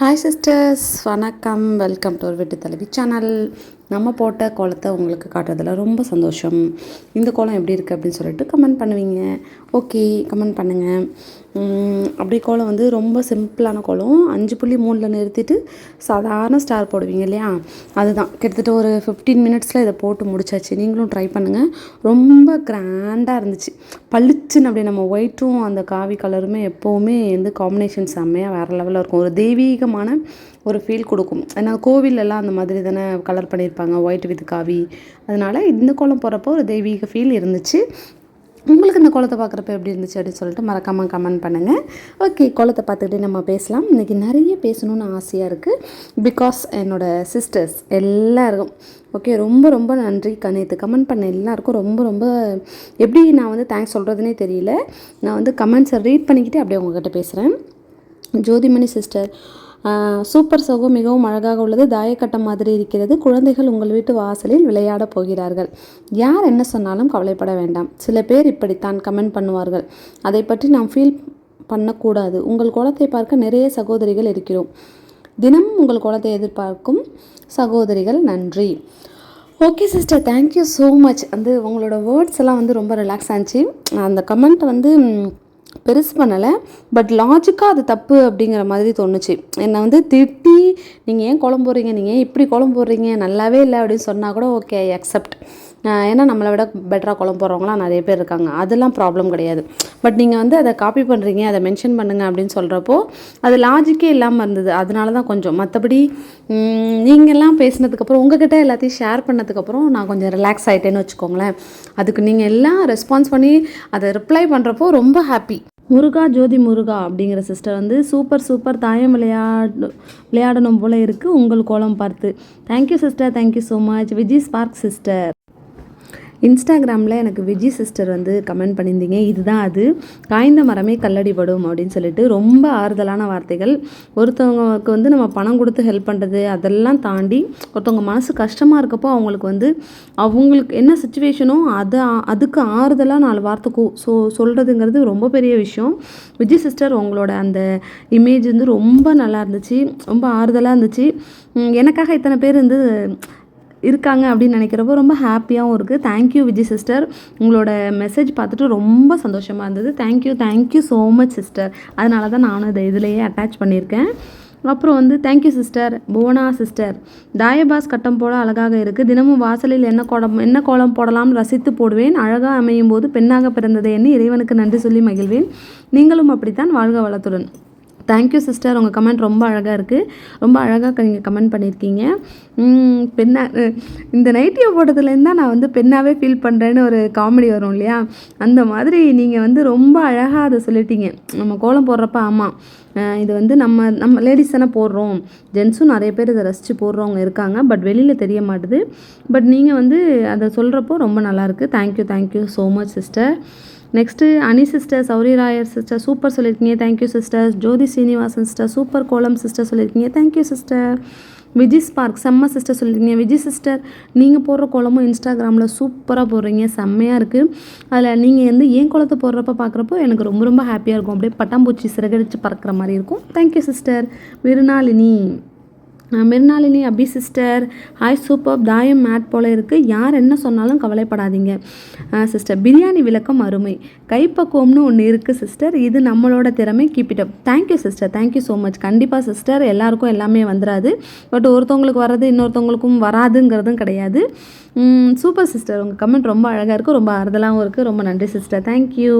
Hi sisters வணக்கம். Welcome to ஒரு வீட்டு தலைவி சேனல் நம்ம போட்ட கோலத்தை உங்களுக்கு காட்டுறதுல ரொம்ப சந்தோஷம். இந்த கோலம் எப்படி இருக்குது அப்படின்னு சொல்லிட்டு கமெண்ட் பண்ணுவீங்க. ஓகே கமெண்ட் பண்ணுங்கள் அப்படி கோலம் வந்து ரொம்ப சிம்பிளான கோலம். அஞ்சு புள்ளி மூணில் நிறுத்திட்டு சாதாரண ஸ்டார் போடுவீங்க இல்லையா? அதுதான். கிட்டத்தட்ட ஒரு ஃபிஃப்டீன் மினிட்ஸில் இதை போட்டு முடிச்சாச்சு. நீங்களும் ட்ரை பண்ணுங்கள் ரொம்ப கிராண்டாக இருந்துச்சு. பளிச்சுன்னு அப்படியே நம்ம ஒயிட்டும் அந்த காவி கலருமே எப்போவுமே வந்து காம்பினேஷன் செம்மையாக வேறு லெவலில் இருக்கும். ஒரு தெய்வீகமான ஒரு ஃபீல் கொடுக்கும். ஏன்னா கோவிலெல்லாம் அந்த மாதிரி தானே கலர் பண்ணியிருப்பாங்க ஒயிட் வித் காவி. அதனால் இந்த கோலம் போகிறப்போ ஒரு தெய்வீக ஃபீல் இருந்துச்சு. உங்களுக்கு இந்த குளத்தை பார்க்குறப்ப எப்படி இருந்துச்சு அப்படின்னு சொல்லிட்டு மறக்காமல் கமெண்ட் பண்ணுங்கள் ஓகே குளத்தை பார்த்துக்கிட்டே நம்ம பேசலாம். இன்றைக்கி நிறைய பேசணும்னு ஆசையாக இருக்குது பிகாஸ் என்னோட சிஸ்டர்ஸ் எல்லாருக்கும். ஓகே ரொம்ப ரொம்ப நன்றி கணேத்து. கமெண்ட் பண்ண எல்லாருக்கும் ரொம்ப ரொம்ப எப்படி நான் வந்து தேங்க்ஸ் சொல்கிறதுனே தெரியல. நான் வந்து கமெண்ட்ஸை ரீட் பண்ணிக்கிட்டு அப்படியே உங்ககிட்ட பேசுகிறேன் ஜோதிமணி சிஸ்டர் சூப்பர் சகோ மிகவும் அழகாக உள்ளது. தாயக்கட்டம் மாதிரி இருக்கிறது. குழந்தைகள் உங்கள் வீட்டு வாசலில் விளையாடப் போகிறார்கள். யார் என்ன சொன்னாலும் கவலைப்பட வேண்டாம். சில பேர் இப்படித்தான் கமெண்ட் பண்ணுவார்கள். அதை பற்றி நாம் ஃபீல் பண்ணக்கூடாது. உங்கள் குளத்தை பார்க்க நிறைய சகோதரிகள் இருக்கிறோம். தினமும் உங்கள் குளத்தை எதிர்பார்க்கும் சகோதரிகள் நன்றி. Okay sister thank you so much வந்து உங்களோட வேர்ட்ஸ் எல்லாம் வந்து ரொம்ப ரிலாக்ஸ் ஆச்சு அந்த கமெண்ட் வந்து பெருசு பண்ணலை. பட் லாஜிக்காக அது தப்பு அப்படிங்கிற மாதிரி தோணுச்சு. என்னை வந்து திட்டி நீங்கள் ஏன் குழம்பு போடுறீங்க? நீங்கள் ஏன் இப்படி குழம்பு போடுறீங்க? நல்லாவே இல்லை அப்படின்னு சொன்னால் கூட ஓகே அக்செப்ட் ஏன்னா நம்மளை விட பெட்டராக குழம்பு போடுறவங்களாம் நிறைய பேர் இருக்காங்க. அதெல்லாம் ப்ராப்ளம் கிடையாது. பட் நீங்கள் வந்து அதை காப்பி பண்ணுறீங்க அதை மென்ஷன் பண்ணுங்கள் அப்படின்னு சொல்கிறப்போ அது லாஜிக்கே இல்லாமல் இருந்தது. அதனால தான் கொஞ்சம். மற்றபடி நீங்கள்லாம் பேசினதுக்கப்புறம் உங்ககிட்ட எல்லாத்தையும் ஷேர் பண்ணதுக்கப்புறம் நான் கொஞ்சம் ரிலாக்ஸ் ஆகிட்டேன்னு வச்சுக்கோங்களேன். அதுக்கு நீங்கள் எல்லாம் ரெஸ்பான்ஸ் பண்ணி அதை ரிப்ளை பண்ணுறப்போ ரொம்ப ஹாப்பி முருகா ஜோதி முருகா அப்படிங்கிற சிஸ்டர் வந்து சூப்பர் சூப்பர் தாயம் விளையாடு விளையாடணும் போல இருக்குது உங்கள் கோலம் பார்த்து. Thank you sister thank you so much Vijay spark sister இன்ஸ்டாகிராமில் எனக்கு விஜய் சிஸ்டர் வந்து கமெண்ட் பண்ணியிருந்தீங்க இதுதான் அது. காய்ந்த மரமே கல்லடிபடும் அப்படின்னு சொல்லிட்டு ரொம்ப ஆறுதலான வார்த்தைகள். ஒருத்தவங்களுக்கு வந்து நம்ம பணம் கொடுத்து ஹெல்ப் பண்ணுறது அதெல்லாம் தாண்டி ஒருத்தவங்க மனசு கஷ்டமாக இருக்கப்போ அவங்களுக்கு வந்து அவங்களுக்கு என்ன சுச்சுவேஷனோ அதை அதுக்கு ஆறுதலாக நாலு வார்த்தை சொ ஸோ சொல்கிறதுங்கிறது ரொம்ப பெரிய விஷயம். விஜய் சிஸ்டர் உங்களோட அந்த இமேஜ் வந்து ரொம்ப நல்லா இருந்துச்சு ரொம்ப ஆறுதலாக இருந்துச்சு. எனக்காக இத்தனை பேர் வந்து இருக்காங்க அப்படின்னு நினைக்கிறப்போ ரொம்ப ஹாப்பியாகவும் இருக்குது தேங்க்யூ விஜய் சிஸ்டர் உங்களோட மெசேஜ் பார்த்துட்டு ரொம்ப சந்தோஷமாக இருந்தது. Thank you thank you so much sister அதனால தான் நானும் இதை இதிலேயே அட்டாச் பண்ணியிருக்கேன். அப்புறம் வந்து thank you sister Bhuvana sister தாயபாஸ் கட்டம் போல அழகாக இருக்குது தினமும் வாசலில் என்ன கோலம் என்ன கோலம் போடலாம் ரசித்து போடுவேன். அழகாக அமையும் போது பெண்ணாக பிறந்ததை எண்ணி இறைவனுக்கு நன்றி சொல்லி மகிழ்வேன். நீங்களும் அப்படித்தான் வாழ்க வளத்துடன். தேங்க்யூ சிஸ்டர் உங்கள் கமெண்ட் ரொம்ப அழகாக இருக்குது ரொம்ப அழகாக நீங்கள் கமெண்ட் பண்ணியிருக்கீங்க உம், பெண்ணா இந்த நைட்டியை போட்டதுலேருந்து தான் நான் வந்து பெண்ணாகவே ஃபீல் பண்ணுறேன்னு ஒரு காமெடி வரும் இல்லையா? அந்த மாதிரி நீங்கள் வந்து ரொம்ப அழகாக அதை சொல்லிட்டீங்க. நம்ம கோலம் போடுறப்ப ஆமாம் இது வந்து நம்ம நம்ம லேடிஸ் தானே போடுறோம். ஜென்ஸும் நிறைய பேர் இதை ரசித்து போடுறவங்க இருக்காங்க. பட் வெளியில் தெரிய மாட்டுது. பட் நீங்கள் வந்து அதை சொல்கிறப்போ ரொம்ப நல்லாயிருக்கு thank you thank you so much sister next Ani sister Sowri Rayar sister super சொல்லியிருக்கீங்க thank you sister Jyothi Srinivasan sister super கோலம் சிஸ்டர் சொல்லியிருக்கீங்க thank you sister Viji spark செம்ம சிஸ்டர் சொல்லியிருக்கீங்க விஜய் சிஸ்டர் நீங்கள் போடுற குளமும் இன்ஸ்டாகிராமில் சூப்பராக போடுறீங்க. செம்மையாக இருக்குது அதில் நீங்கள் வந்து ஏன் குளத்தை போடுறப்ப பார்க்குறப்போ எனக்கு ரொம்ப ரொம்ப ஹாப்பியாக இருக்கும். அப்படியே பட்டாம்பூச்சி சிறகடிச்சு பறக்கிற மாதிரி இருக்கும். Thank you sister விருநாளினி. Mrinalini Abhi sister hi super தாயம் மேட் போல் இருக்குது யார் என்ன சொன்னாலும் கவலைப்படாதீங்க. சிஸ்டர் பிரியாணி விளக்கம் அருமை. கைப்பக்குவம்னு ஒன்று இருக்குது சிஸ்டர் இது நம்மளோட திறமை. Keep it up thank you sister thank you so much கண்டிப்பாக சிஸ்டர் எல்லாருக்கும் எல்லாமே வந்துடாது பட் ஒருத்தவங்களுக்கு வர்றது இன்னொருத்தவங்களுக்கும் வராதுங்கிறதும் கிடையாது. சூப்பர் சிஸ்டர் உங்கள் கமெண்ட் ரொம்ப அழகாக இருக்குது ரொம்ப ஆறுதலாகவும் இருக்குது ரொம்ப நன்றி சிஸ்டர் தேங்க்யூ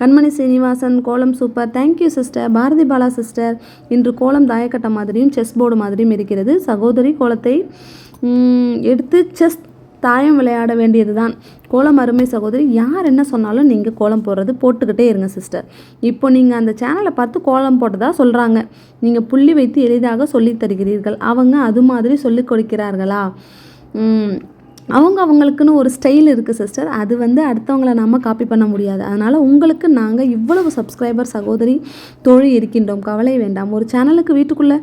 கண்மணி சீனிவாசன் கோலம் super. Thank you sister Bharathi Bala sister இன்று கோலம் தாயக்கட்டை மாதிரியும் செஸ் போர்டு மாதிரியும் இருக்கிறது. சகோதரி கோலத்தை எடுத்து செஸ் தாயம் விளையாட வேண்டியது தான் கோலம் அருமை சகோதரி. யார் என்ன சொன்னாலும் நீங்கள் கோலம் போடுறது போட்டுக்கிட்டே இருங்க சிஸ்டர் இப்போ நீங்கள் அந்த சேனலை பார்த்து கோலம் போட்டதா சொல்கிறாங்க நீங்கள் புள்ளி வைத்து எளிதாக சொல்லித் தருகிறீர்கள். அவங்க அது மாதிரி சொல்லிக் கொடுக்கிறார்களா? அவங்க அவங்களுக்குன்னு ஒரு ஸ்டைல் இருக்குது சிஸ்டர் அது வந்து அடுத்தவங்களை நம்ம காப்பி பண்ண முடியாது. அதனால் உங்களுக்கு நாங்கள் இவ்வளவு சப்ஸ்கிரைபர் சகோதரி தொழில் இருக்கின்றோம். கவலை வேண்டாம். ஒரு சேனலுக்கு வீட்டுக்குள்ளே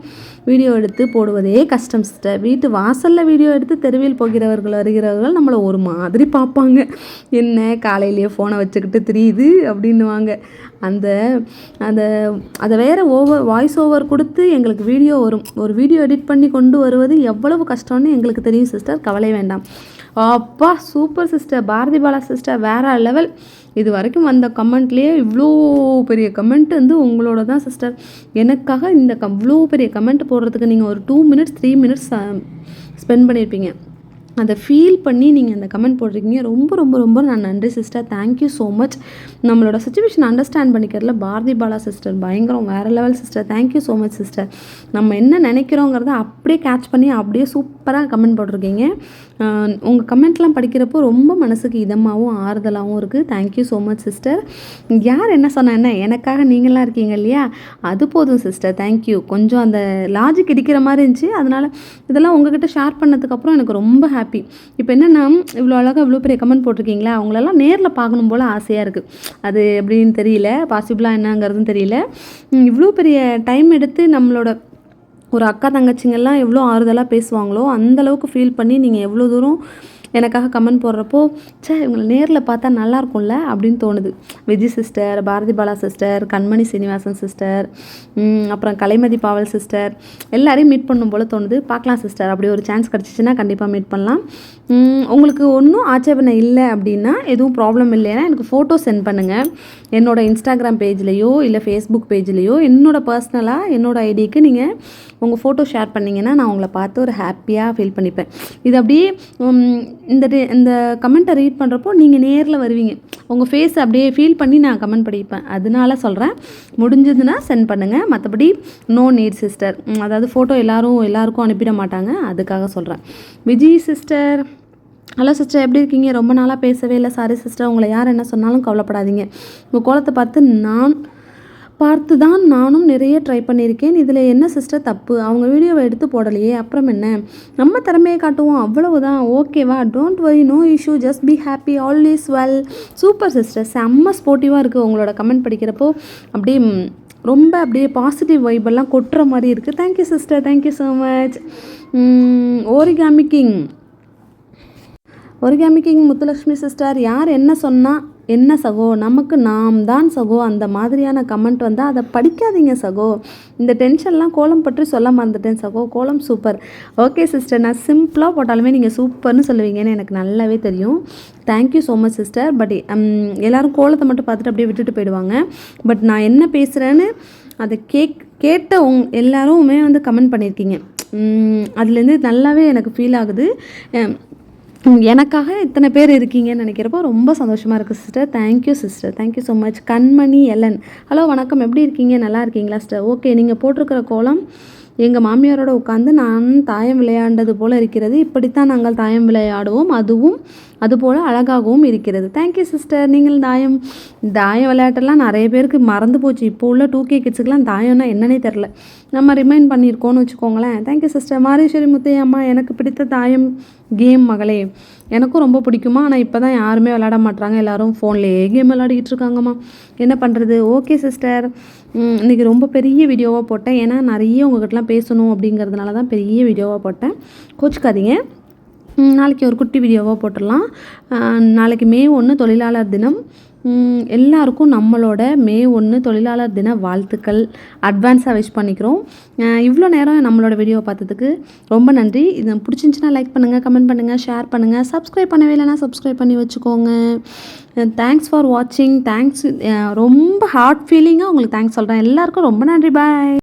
வீடியோ எடுத்து போடுவதே கஷ்டம் சிஸ்டர் வீட்டு வாசலில் வீடியோ எடுத்து தெருவில் போகிறவர்கள் வருகிறவர்கள் நம்மளை ஒரு மாதிரி பார்ப்பாங்க. என்ன காலையிலேயே ஃபோனை வச்சுக்கிட்டு தெரியுது அப்படின்னுவாங்க. அந்த அந்த அதை வேறு ஓவர் வாய்ஸ் ஓவர் கொடுத்து எங்களுக்கு வீடியோ வரும். ஒரு வீடியோ எடிட் பண்ணி கொண்டு வருவது எவ்வளவு கஷ்டம்னு எங்களுக்கு தெரியும் சிஸ்டர் கவலை வேண்டாம். அப்பா super sister Bharathi Bala sister வேற லெவல் இது வரைக்கும் வந்த கமெண்ட்லேயே இவ்வளோ பெரிய கமெண்ட் வந்து உங்களோட தான் சிஸ்டர் எனக்காக இந்த கம் இவ்வளோ பெரிய கமெண்ட் போடுறதுக்கு நீங்கள் ஒரு two minutes three minutes spend பண்ணியிருப்பீங்க அதை ஃபீல் பண்ணி நீங்கள் அந்த கமெண்ட் போட்டிருக்கீங்க. ரொம்ப ரொம்ப ரொம்ப நான் நன்றி sister thank you so much நம்மளோட சுச்சுவேஷன் அண்டர்ஸ்டாண்ட் பண்ணிக்கிறதுல பாரதி பாலா சிஸ்டர் பயங்கரம் வேறு level sister thank you so much sister நம்ம என்ன நினைக்கிறோங்கிறத அப்படியே கேட்ச் பண்ணி அப்படியே சூப்பராக கமெண்ட் போட்டிருக்கீங்க. உங்கள் கமெண்ட்லாம் படிக்கிறப்போ ரொம்ப மனசுக்கு இதமாகவும் ஆறுதலாகவும் இருக்குது தேங்க்யூ ஸோ மச் சிஸ்டர் யார் என்ன சொன்னா என்ன? எனக்காக நீங்களாம் இருக்கீங்க இல்லையா? அது போதும் சிஸ்டர் தேங்க்யூ கொஞ்சம் அந்த லாஜிக் இடிக்கிற மாதிரி இருந்துச்சு. அதனால் இதெல்லாம் உங்ககிட்ட ஷேர் பண்ணதுக்கப்புறம் எனக்கு ரொம்ப ஹாப்பி இப்போ என்னென்னா இவ்வளோ அழகாக இவ்வளோ பெரிய கமெண்ட் போட்டிருக்கீங்களா? அவங்களெல்லாம் நேரில் பார்க்கணும் போல் ஆசையாக இருக்குது அது எப்படின்னு தெரியல. பாசிபிளாக என்னங்கிறதும் தெரியல. இவ்வளோ பெரிய டைம் எடுத்து நம்மளோட ஒரு அக்கா தங்கச்சிங்கெல்லாம் எவ்வளோ ஆறுதலாக பேசுவாங்களோ அந்த அளவுக்கு ஃபீல் பண்ணி நீங்கள் எவ்வளோ தூரம் எனக்காக கமெண்ட் போடுறப்போ ச்சே இவங்களை நேரில் பார்த்தா நல்லா இருக்கும்ல அப்படின்னு தோணுது. Vijay sister Bharathi Bala sister Kanmani Srinivasan sister அப்புறம் கலைமதி பாவல் சிஸ்டர் எல்லாரையும் மீட் பண்ணும் போல் தோணுது. பார்க்கலாம் சிஸ்டர் அப்படி ஒரு சான்ஸ் கிடச்சிச்சின்னா கண்டிப்பாக மீட் பண்ணலாம். உங்களுக்கு ஒன்றும் ஆட்சேபனை இல்லை அப்படின்னா எதுவும் ப்ராப்ளம் இல்லைன்னா எனக்கு ஃபோட்டோ சென்ட் பண்ணுங்கள் என்னோடய இன்ஸ்டாகிராம் பேஜ்லேயோ இல்லை ஃபேஸ்புக் பேஜ்லேயோ என்னோடய பர்சனலாக என்னோடய ஐடிக்கு நீங்கள் உங்கள் ஃபோட்டோ ஷேர் பண்ணிங்கன்னா நான் உங்களை பார்த்து ஒரு ஹாப்பியாக ஃபீல் பண்ணிப்பேன். இது அப்படியே இந்த டே- இந்த கமெண்ட்டை ரீட் பண்ணுறப்போ நீங்கள் நேரில் வருவீங்க. உங்கள் ஃபேஸ் அப்படியே ஃபீல் பண்ணி நான் கமெண்ட் படிப்பேன். அதனால சொல்கிறேன் முடிஞ்சதுன்னா சென்ட் பண்ணுங்கள் மற்றபடி நோ நீட் சிஸ்டர் அதாவது ஃபோட்டோ எல்லாரும் எல்லாருக்கும் அனுப்பிட மாட்டாங்க. அதுக்காக சொல்கிறேன் விஜய் சிஸ்டர் ஹலோ சிஸ்டர் எப்படி இருக்கீங்க? ரொம்ப நாளாக பேசவே இல்லை. சாரி சிஸ்டர் உங்களை யார் என்ன சொன்னாலும் கவலைப்படாதீங்க. உங்கள் கோலத்தை பார்த்து நான் பார்த்து தான் நானும் நிறைய ட்ரை பண்ணியிருக்கேன். இதில் என்ன சிஸ்டர் தப்பு? அவங்க வீடியோவை எடுத்து போடலையே அப்புறம் என்ன? நம்ம திறமையை காட்டுவோம் அவ்வளவுதான். ஓகேவா don't worry no issue just be happy all is well super sister செம்ம ஸ்போர்ட்டிவாக இருக்குது உங்களோட கமெண்ட் படிக்கிறப்போ. அப்படியே ரொம்ப அப்படியே பாசிட்டிவ் வைபெல்லாம் கொட்டுற மாதிரி இருக்குது thank you sister thank you so much origami king origami king Muthulakshmi sister யார் என்ன சொன்னால் என்ன சகோ? நமக்கு நாம் தான் சகோ. அந்த மாதிரியான கமெண்ட் வந்தால் அதை படிக்காதீங்க சகோ. இந்த டென்ஷன்லாம் கோலம் பற்றி சொல்ல மறந்துட்டேன் சகோ. கோலம் சூப்பர் ஓகே சிஸ்டர் நான் சிம்பிளாக போட்டாலுமே நீங்கள் சூப்பர்னு சொல்லுவீங்கன்னு எனக்கு நல்லாவே தெரியும். Thank you so much sister but எல்லோரும் கோலத்தை மட்டும் பார்த்துட்டு அப்படியே விட்டுட்டு போயிடுவாங்க. பட் நான் என்ன பேசுகிறேன்னு அதை கேக் கேட்ட உங் எல்லாருமே வந்து கமெண்ட் பண்ணியிருக்கீங்க. அதுலேருந்து நல்லாவே எனக்கு ஃபீல் ஆகுது. எனக்காக இத்தனை பேர் இருக்கீங்கன்னு நினைக்கிறப்போ ரொம்ப சந்தோஷமாக இருக்குது sister thank you sister thank you so much Kanmani Elan hello வணக்கம். எப்படி இருக்கீங்க? நல்லா இருக்கீங்களா சிஸ்டர் ஓகே நீங்கள் போட்டிருக்கிற கோலம் எங்கள் மாமியாரோட உட்காந்து நான் தாயம் விளையாண்டது போல் இருக்கிறது. இப்படித்தான் நாங்கள் தாயம் விளையாடுவோம். அதுவும் அதுபோல் அழகாகவும் இருக்கிறது. தேங்க்யூ சிஸ்டர் நீங்கள் தாயம் தாயம் விளையாட்டெல்லாம் நிறைய பேருக்கு மறந்து போச்சு. இப்போ உள்ள டூ கே கிட்ஸுக்கெலாம் தாயம்னா என்னன்னே தெரில நம்ம ரிமைண்ட் பண்ணியிருக்கோம்னு வச்சுக்கோங்களேன். தேங்க்யூ சிஸ்டர் மாரீஸ்வரி முத்தையம்மா எனக்கு பிடித்த தாயம் கேம் மகளே. எனக்கும் ரொம்ப பிடிக்குமா? ஆனால் இப்போ தான் யாருமே விளையாட மாட்டுறாங்க எல்லாரும் ஃபோன்லேயே கேம் விளையாடிக்கிட்டு இருக்காங்கம்மா. என்ன பண்ணுறது ஓகே சிஸ்டர் இன்றைக்கி ரொம்ப பெரிய வீடியோவாக போட்டேன். ஏன்னா நிறைய உங்ககிட்டலாம் பேசணும் அப்படிங்கிறதுனால தான் பெரிய வீடியோவாக போட்டேன். கோச்சுக்காதீங்க. நாளைக்கு ஒரு குட்டி வீடியோவாக போட்டுடலாம். நாளைக்கு மே ஒன்று தொழிலாளர் தினம். எல்லாருக்கும் நம்மளோட மே ஒன்று தொழிலாளர் தின வாழ்த்துக்கள். அட்வான்ஸாக விஷ் பண்ணிக்கிறோம். இவ்வளோ நேரம் நம்மளோட வீடியோ பார்த்ததுக்கு ரொம்ப நன்றி. இது பிடிச்சிருந்துச்சின்னா லைக் பண்ணுங்கள் கமெண்ட் பண்ணுங்கள் ஷேர் பண்ணுங்கள் சப்ஸ்கிரைப் பண்ணவே இல்லைன்னா சப்ஸ்கிரைப் பண்ணி வச்சுக்கோங்க. தேங்க்ஸ் ஃபார் வாட்சிங் தேங்க்ஸ் ரொம்ப ஹார்ட் ஃபீலிங்காக உங்களுக்கு தேங்க்ஸ் சொல்கிறேன் எல்லாருக்கும் ரொம்ப நன்றி. பாய்